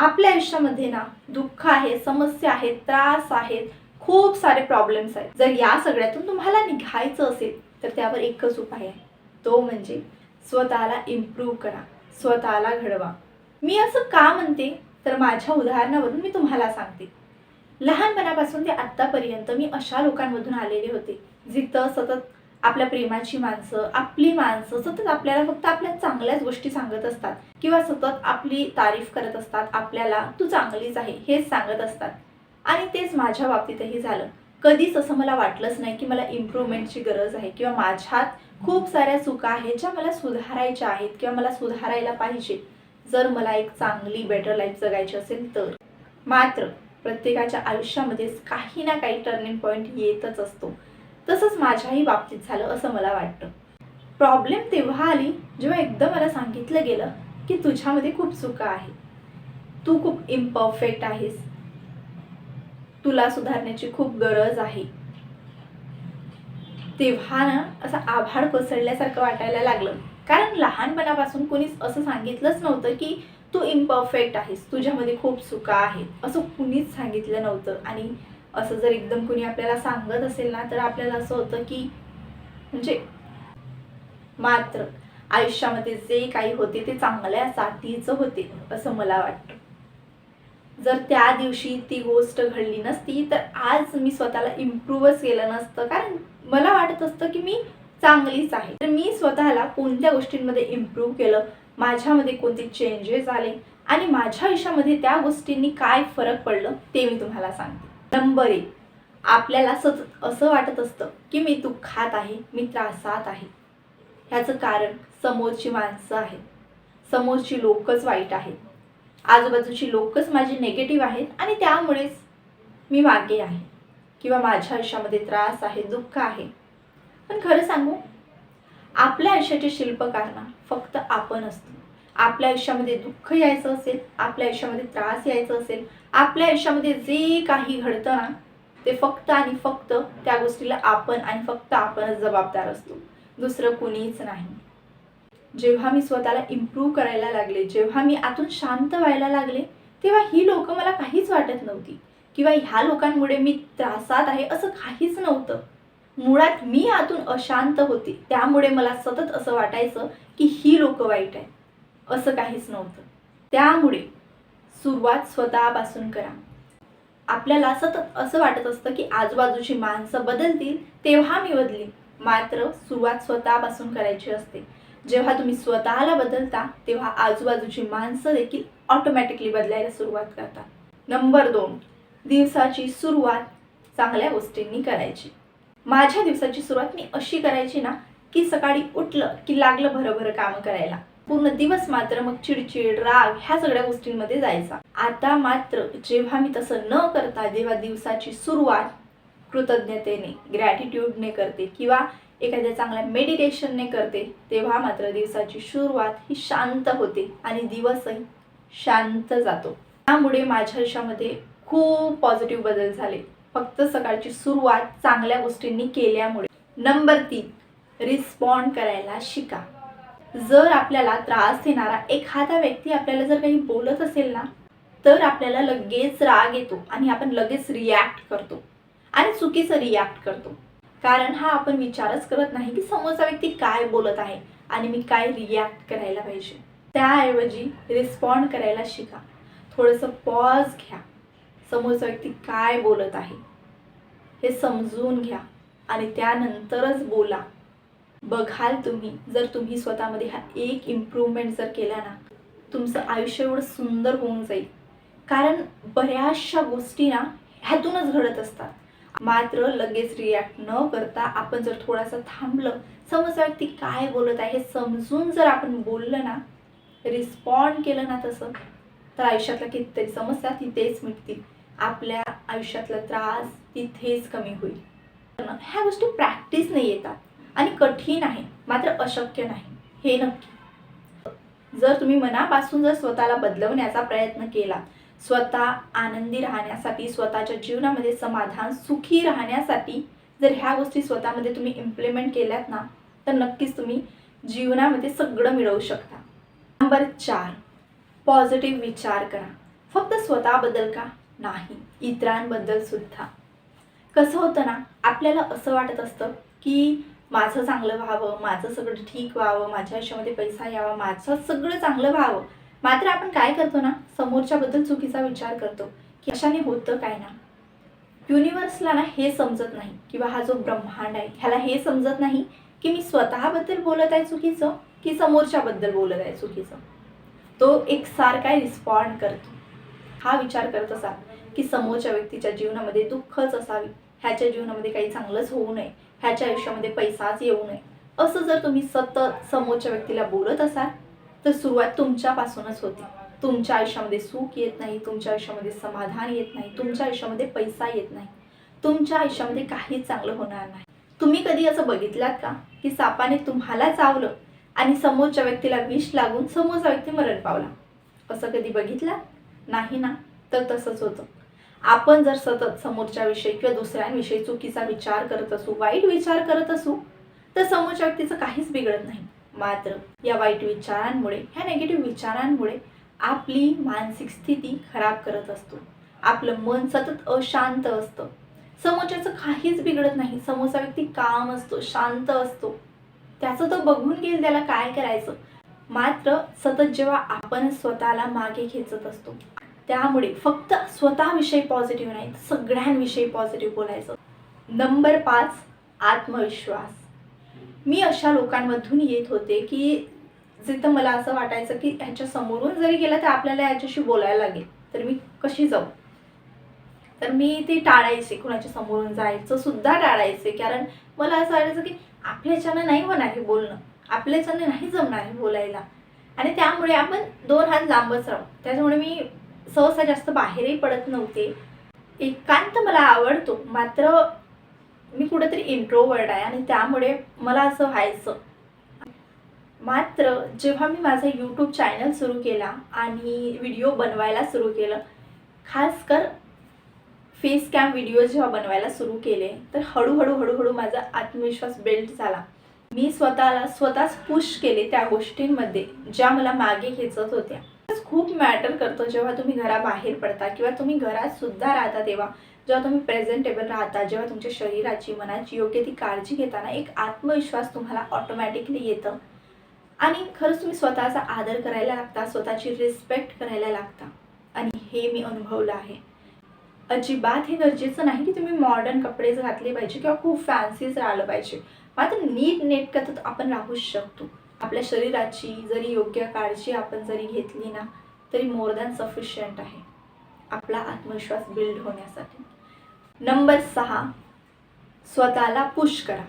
आपल्या आयुष्यामध्ये ना दुःख आहे समस्या आहेत त्रास आहेत खूप सारे प्रॉब्लेम्स आहेत. जर या सगळ्यातून तुम्हाला निघायचं असेल तर त्यावर एकच उपाय आहे. तो म्हणजे स्वतःला इम्प्रूव्ह करा स्वतःला घडवा. मी असं का म्हणते? तर माझ्या उदाहरणावरून मी तुम्हाला सांगते. लहानपणापासून ते आत्तापर्यंत मी अशा लोकांमधून आलेले होते जिथं सतत आपल्या प्रेमाची माणसं आपली माणसं सतत आपल्याला फक्त आपल्या चांगल्याच गोष्टी सांगत असतात. किंवा सतत आपली तारीफ करत असतात आपल्याला तू चांगलीच आहे हेच सांगत असतात. आणि तेच माझ्या बाबतीतही झालं. कधीच असं मला वाटलंच नाही की मला इम्प्रूव्हमेंटची गरज आहे किंवा माझ्यात खूप साऱ्या चुका आहेत ज्या मला सुधारायच्या आहेत किंवा मला सुधारायला पाहिजे. जर मला एक चांगली बेटर लाईफ जगायची असेल तर. मात्र प्रत्येकाच्या आयुष्यामध्ये काही ना काही टर्निंग पॉईंट येतच असतो. तसंच माझ्याही बाबतीत झालं असं मला वाटतं. प्रॉब्लेम तेव्हा आली जेव्हा एकदा मला सांगितलं गेलं की तुझ्यामध्ये खूप चुका आहे तू खूप इम्परफेक्ट आहेस. तुला सुधारण्याची खूप गरज आहे. तेव्हा ना असं आभाळ कोसळल्यासारखं वाटायला लागलं. कारण लहानपणापासून कोणीच असं सांगितलंच नव्हतं की तू इम्परफेक्ट आहेस. तुझ्यामध्ये खूप चुका आहेत. असं कुणीच सांगितलं नव्हतं. आणि असं जर एकदम कुणी आपल्याला सांगत असेल ना तर आपल्याला असं होतं की म्हणजे मात्र आयुष्यामध्ये जे काही होते ते चांगल्यासाठीच होते असं मला वाटतं. जर त्या दिवशी ती गोष्ट घडली नसती तर आज मी स्वतःला इम्प्रूव्हच केलं नसतं. कारण मला वाटत असतं की मी चांगलीच आहे. तर मी स्वतःला कोणत्या गोष्टींमध्ये इम्प्रूव्ह केलं माझ्यामध्ये कोणते चेंजेस आले आणि माझ्या आयुष्यामध्ये त्या गोष्टींनी काय फरक पडलं ते मी तुम्हाला सांगते. नंबर एक आपल्याला सतत असं वाटत असतं की मी दुःखात आहे मी त्रासात आहे. ह्याचं कारण समोरची माणसं आहेत. समोरची लोकच वाईट आहेत. आजूबाजूची लोकच माझी नेगेटिव्ह आहेत आणि त्यामुळेच मी मागे आहे. किंवा माझ्या आयुष्यामध्ये त्रास आहे दुःख आहे. पण खरं सांगू आपल्या आयुष्याचे शिल्पकार ना फक्त आपण असतो. आपल्या आयुष्यामध्ये दुःख यायचं असेल आपल्या आयुष्यामध्ये त्रास यायचं असेल आपल्या आयुष्यामध्ये जे काही घडतं ना ते फक्त आणि फक्त त्या गोष्टीला आपण आणि फक्त आपणच जबाबदार असतो. दुसरं कुणीच नाही. जेव्हा मी स्वतःला इम्प्रूव्ह करायला लागले जेव्हा मी आतून शांत व्हायला लागले तेव्हा ही लोक मला काहीच वाटत नव्हती. किंवा ह्या लोकांमुळे मी त्रासात आहे असं काहीच नव्हतं. मुळात मी आतून अशांत होते. त्यामुळे मला सतत असं वाटायचं की ही लोक वाईट आहे असं काहीच नव्हतं. त्यामुळे सुरुवात स्वतःपासून करा. आपल्याला सतत असं वाटत असतं की आजूबाजूची माणसं बदलतील तेव्हा मी बदली मात्र सुरुवात स्वतःपासून करायची असते. जेव्हा तुम्ही स्वतःला बदलता तेव्हा आजूबाजूची माणसं देखील ऑटोमॅटिकली बदलायला सुरुवात करतात. नंबर दोन दिवसाची सुरुवात चांगल्या गोष्टींनी करायची. माझ्या दिवसाची सुरुवात मी अशी करायची ना की सकाळी उठलं की लागलं भरभर काम कामं करायला. पूर्ण दिवस मात्र मग चिडचिड राग ह्या सगळ्या गोष्टींमध्ये जायचा. आता मात्र जेव्हा मी तसं न करता जेव्हा दिवसाची सुरुवात कृतज्ञतेने ग्रॅटिट्यूडने करते किंवा एखाद्या चांगल्या मेडिटेशनने करते तेव्हा मात्र दिवसाची सुरुवात ही शांत होते आणि दिवसही शांत जातो. त्यामुळे माझ्या आयुष्यामध्ये खूप पॉझिटिव्ह बदल झाले. फक्त सकाळची सुरुवात चांगल्या गोष्टींनी केल्यामुळे. नंबर तीन रिस्पॉन्ड करायला शिका. जर आपल्याला त्रास देणारा एखादा व्यक्ती आपल्याला जर काही बोलत असेल ना तर आपल्याला लगेच राग येतो आणि आपण लगेच रिॲक्ट करतो आणि चुकीचं रिॲक्ट करतो. कारण हा आपण विचारच करत नाही की समोरचा व्यक्ती काय बोलत आहे आणि मी काय रिॲक्ट करायला पाहिजे. त्याऐवजी रिस्पॉन्ड करायला शिका. थोडंसं पॉज घ्या. समोरचा व्यक्ती काय बोलत आहे हे समजून घ्या आणि त्यानंतरच बोला. बघाल तुम्ही जर तुम्ही स्वतःमध्ये हा एक इम्प्रूव्हमेंट जर केला ना तुमचं आयुष्य एवढं सुंदर होऊन जाईल. कारण बऱ्याचशा गोष्टी ना ह्यातूनच घडत असतात. मात्र लगेच रिॲक्ट न करता आपण जर थोडासा थांबलं समजा व्यक्ती काय बोलत आहे हे समजून जर आपण बोललं ना रिस्पॉन्ड केलं ना तसं तर आयुष्यातल्या कितीतरी समस्या तिथेच मिटतील. आपल्या आयुष्यातला त्रास तिथेच कमी होईल. ह्या गोष्टी प्रॅक्टिसने येतात. आणि कठीण आहे मात्र अशक्य नाही हे नक्की. जर तुम्ही मनापासून जर स्वतःला बदलवण्याचा प्रयत्न केला स्वतः आनंदी राहण्यासाठी स्वतःच्या जीवनामध्ये समाधान सुखी राहण्यासाठी जर ह्या गोष्टी स्वतःमध्ये तुम्ही इम्प्लिमेंट केल्यात ना तर नक्कीच तुम्ही जीवनामध्ये सगळं मिळवू शकता. नंबर चार पॉझिटिव्ह विचार करा. फक्त स्वतःबद्दल का? नाही इतरांबद्दल सुद्धा. कसं होतं ना आपल्याला असं वाटत असतं की माझं चांगलं व्हावं माझं सगळं ठीक व्हावं माझ्या आयुष्यामध्ये पैसा यावा माझं सगळं चांगलं व्हावं. मात्र आपण काय करतो ना समोरच्याबद्दल चुकीचा विचार करतो की अशाने होतं काय ना? युनिव्हर्सला ना हे समजत नाही किंवा हा जो ब्रह्मांड आहे ह्याला हे समजत नाही की मी स्वतःबद्दल बोलत आहे चुकीचं की समोरच्याबद्दल बोलत आहे चुकीचं. तो एक सारखा रिस्पॉन्ड करतो. हा विचार करत असा की समोरच्या व्यक्तीच्या जीवनामध्ये दुःखच असावी. ह्याच्या जीवनामध्ये काही चांगलंच होऊ नये. ह्याच्या आयुष्यामध्ये पैसाच येऊ नये. असं जर तुम्ही सतत समोरच्या व्यक्तीला बोलत असाल तर सुरुवात तुमच्यापासूनच होते. तुमच्या आयुष्यामध्ये सुख येत नाही तुमच्या आयुष्यामध्ये समाधान येत नाही तुमच्या आयुष्यामध्ये पैसा येत नाही. तुमच्या आयुष्यामध्ये काहीच चांगलं होणार नाही. तुम्ही कधी असं बघितलात का की सापाने तुम्हाला चावलं आणि समोरच्या व्यक्तीला विष लागून समोरचा व्यक्ती मरण पावला? असं कधी बघितलं नाही ना? तर तसंच होतं. आपण जर सतत समोरच्याविषयी किंवा दुसऱ्यांविषयी चुकीचा विचार करत असू वाईट विचार करत असू तर समोरच्या व्यक्तीचं काहीच बिघडत नाही. मात्र या वाईट विचारांमुळे ह्या नेगेटिव्ह विचारांमुळे आपली मानसिक स्थिती खराब करत असतो. आपलं मन सतत अशांत असतं. समोरच्याचं काहीच बिघडत नाही. समोरचा व्यक्ती काम असतो शांत असतो. त्याचं तो बघून घेईल त्याला काय करायचं. मात्र सतत जेव्हा आपण स्वतःला मागे खेचत असतो त्यामुळे फक्त स्वतःविषयी पॉझिटिव्ह नाही तर सगळ्यांविषयी पॉझिटिव्ह बोलायचं. नंबर पाच आत्मविश्वास. मी अशा लोकांमधून येत होते की जिथं मला असं वाटायचं की ह्याच्या समोरून जरी गेलं तर आपल्याला याच्याशी बोलायला लागेल तर मी कशी जाऊ? तर मी ते टाळायचे कुणाच्या समोरून जायचं सुद्धा टाळायचे कारण मला असं वाटायचं की आपल्याच्यानं नाही होणार हे बोलणं. आपल्याच्यानं नाही जमणार हे बोलायला. आणि त्यामुळे आपण दोन हात लांबच राहू. त्याच्यामुळे मी सहसा जास्त बाहेरही पडत नव्हते. एकांत मला आवडतो. मात्र मी कुठेतरी इंट्रोवर्ड आहे आणि त्यामुळे मला असं व्हायचं. मात्र जेव्हा मी माझा यूट्यूब चॅनल सुरू केला आणि व्हिडिओ बनवायला सुरू केलं खास कर फेस कॅम व्हिडिओ जेव्हा बनवायला सुरू केले तर हळूहळू हळूहळू माझा आत्मविश्वास बिल्ड झाला. मी स्वतःला स्वतःच पुश केले त्या गोष्टींमध्ये ज्या मला मागे खेचत होत्या. खूप मॅटर करतो जेव्हा तुम्ही घराबाहेर पडता किंवा तुम्ही घरात सुद्धा राहता तेव्हा. जेव्हा तुम्ही प्रेझेंटेबल राहता जेव्हा तुमच्या शरीराची मनाची योग्य ती काळजी घेताना एक आत्मविश्वास तुम्हाला ऑटोमॅटिकली येतं. आणि खरंच तुम्ही स्वतःचा आदर करायला लागता स्वतःची रिस्पेक्ट करायला लागता. आणि हे मी अनुभवलं आहे. अजिबात हे गरजेचं नाही की तुम्ही मॉडर्न कपडेच घातले पाहिजे किंवा खूप फॅन्सीच राहिलं पाहिजे. मात्र नीट नेटकं तर आपण राहूच शकतो. आपल्या शरीराची जरी योग्य काळजी आपण जरी घेतली ना तरी मोर दॅन सफिशियंट आहे. आपला आत्मविश्वास बिल्ड होण्यासाठी. नंबर सहा स्वतःला पुश करा.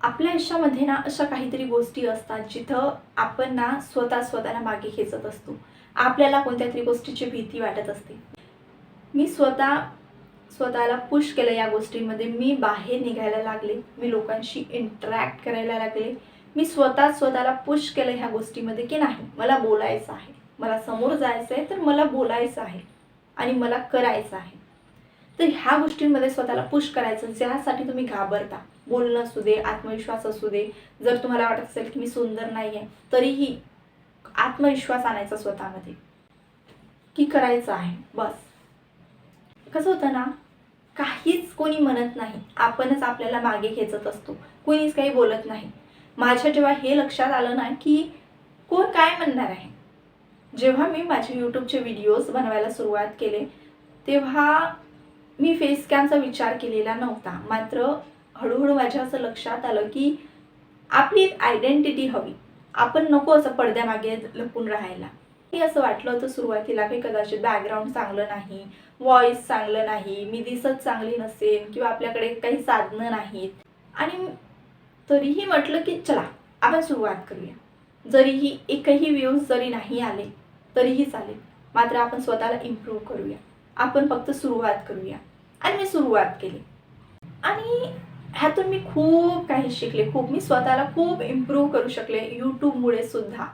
आपल्या आयुष्यामध्ये ना अशा काहीतरी गोष्टी असतात जिथं आपण ना स्वतः स्वतःला मागे खेचत असतो. आपल्याला कोणत्या तरी गोष्टीची भीती वाटत असते. मी स्वतः स्वतःला पुश केलं या गोष्टींमध्ये. मी बाहेर निघायला लागले. मी लोकांशी इंटरॅक्ट करायला लागले. मी स्वतः स्वतःला पुश केलं ह्या गोष्टीमध्ये की नाही मला बोलायचं आहे. मला समोर जायचं आहे तर मला बोलायचं आहे आणि मला करायचं आहे. तर ह्या गोष्टींमध्ये स्वतःला पुश करायचं ज्यासाठी तुम्ही घाबरता. बोलणं असू दे आत्मविश्वास असू दे. जर तुम्हाला वाटत असेल की मी सुंदर नाही आहे तरीही आत्मविश्वास आणायचा स्वतःमध्ये. की करायचं आहे बस. कसं होतं ना काहीच कोणी म्हणत नाही. आपणच आपल्याला मागे खेचत असतो. कोणीच काही बोलत नाही. माझ्या जेव्हा हे लक्षात आलं ना की कोण काय म्हणणार आहे? जेव्हा मी माझे यूट्यूबचे व्हिडिओज बनवायला सुरुवात केले तेव्हा मी फेस कॅमचा विचार केलेला नव्हता. मात्र हळूहळू माझ्या असं लक्षात आलं की आपली एक आयडेंटिटी हवी. आपण नको असं पडद्यामागे लपून राहायला. हे असं वाटलं होतं सुरुवातीला की कदाचित बॅकग्राऊंड चांगलं नाही व्हॉइस चांगलं नाही मी दिसत चांगली नसेल किंवा आपल्याकडे काही साधनं नाहीत. आणि तरीही म्हटलं की चला आपण सुरुवात करूया. जरीही एकही व्ह्यूज जरी नाही आले तरीही चालेल. मात्र आपण स्वतःला इम्प्रूव्ह करूया. आपण फक्त सुरुवात करूया. आणि मी सुरुवात केली. आणि ह्यातून मी खूप काही शिकले. खूप मी स्वतःला खूप इम्प्रूव्ह करू शकले. यूट्यूबमुळे सुद्धा.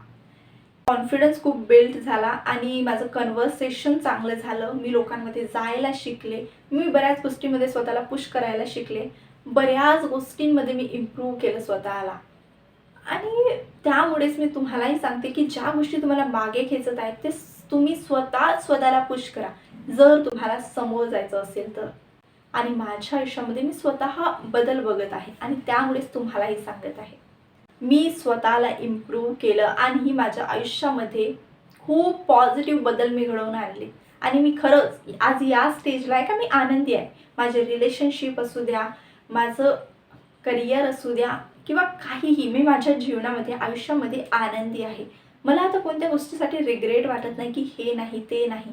कॉन्फिडन्स खूप बिल्ड झाला आणि माझं कन्व्हर्सेशन चांगलं झालं. मी लोकांमध्ये जायला शिकले. मी बऱ्याच गोष्टीमध्ये स्वतःला पुश करायला शिकले. बऱ्याच गोष्टींमध्ये मी इम्प्रूव्ह केलं स्वतःला. आणि त्यामुळेच मी तुम्हालाही सांगते की ज्या गोष्टी तुम्हाला मागे खेचत आहेत ते तुम्ही स्वतः स्वतःला पुश करा. जर तुम्हाला समोर जायचं असेल तर. आणि माझ्या आयुष्यामध्ये मी स्वतः बदल बघत आहे आणि त्यामुळेच तुम्हालाही सांगत आहे. मी स्वतःला इम्प्रूव्ह केलं आणि ही माझ्या आयुष्यामध्ये खूप पॉझिटिव्ह बदल मी घडवून आणले. आणि मी खरंच आज या स्टेजला आहे का मी आनंदी आहे. माझे रिलेशनशिप असू द्या माझं करिअर असू द्या किंवा काहीही मी माझ्या जीवनामध्ये आयुष्यामध्ये आनंदी आहे. मला आता कोणत्या गोष्टीसाठी रिग्रेट वाटत नाही की हे नाही ते नाही.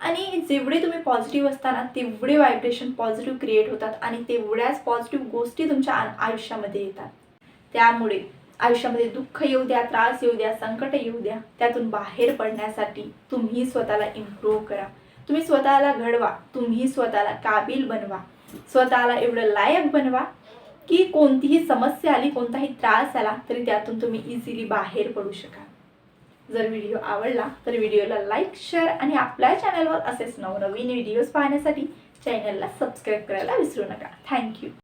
आणि जेवढे तुम्ही पॉझिटिव्ह असताना तेवढे व्हायब्रेशन पॉझिटिव्ह क्रिएट होतात आणि तेवढ्याच पॉझिटिव्ह गोष्टी तुमच्या आयुष्यामध्ये येतात. त्यामुळे आयुष्यामध्ये दुःख येऊ द्या त्रास येऊ द्या संकट येऊ द्या त्यातून बाहेर पडण्यासाठी तुम्ही स्वतःला इम्प्रूव्ह करा. तुम्ही स्वतःला घडवा तुम्ही स्वतःला काबिल बनवा. स्वतःला एवढं लायक बनवा की कोणतीही समस्या आली कोणताही त्रास आला तरी त्यातून तुम्ही इझिली बाहेर पडू शकाल. जर व्हिडिओ आवडला तर व्हिडिओला लाईक शेअर आणि आपल्या चॅनलवर असेच नवनवीन व्हिडिओज पाहण्यासाठी चॅनलला सबस्क्राईब करायला विसरू नका. थँक्यू